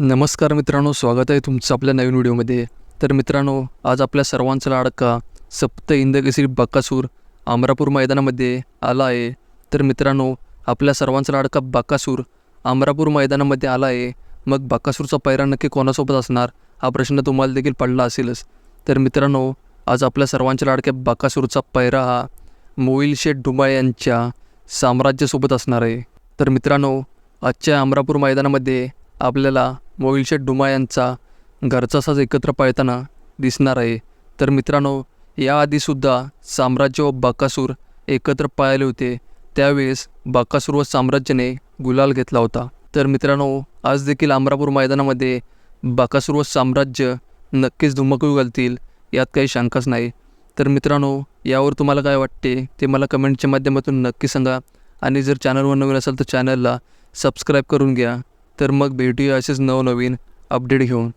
नमस्कार मित्रांनो स्वागत आहे तुमचं आपल्या नवीन व्हिडिओमध्ये. तर मित्रांनो आज आपल्या सर्वांचा लाडका सप्त इंदकेसरी बकासूर अमरापूर मैदानामध्ये आला आहे. तर मित्रांनो आपल्या सर्वांचा लाडका बकासूर अमरापूर मैदानामध्ये आला आहे. मग बकासूरचा पैरा नक्की कोणासोबत असणार हा प्रश्न तुम्हाला देखील पडला असेलच. तर मित्रांनो आज आपल्या सर्वांच्या लाडक्या बकासूरचा पैरा हा मोईल शेठ डुबा यांच्या साम्राज्यासोबत असणार आहे. तर मित्रांनो आजच्या अमरापूर मैदानामध्ये आपल्याला मोईलशेठ डुमा यांचा घरचा साज एकत्र पाळताना दिसणार आहे. तर मित्रांनो याआधीसुद्धा साम्राज्य व बाकासूर एकत्र पाळले होते. त्यावेळेस बाकासूर व साम्राज्याने गुलाल घेतला होता. तर मित्रांनो आज देखील अमरापूर मैदानामध्ये बाकासूर व साम्राज्य नक्कीच धुमकू घालतील यात काही शंकाच नाही. तर मित्रांनो यावर तुम्हाला काय वाटते ते मला कमेंटच्या माध्यमातून नक्की सांगा. आणि जर चॅनलवर नवीन असेल तर चॅनलला सबस्क्राईब करून घ्या. तर मग भेटूया असेच नवनवीन अपडेट घेऊन.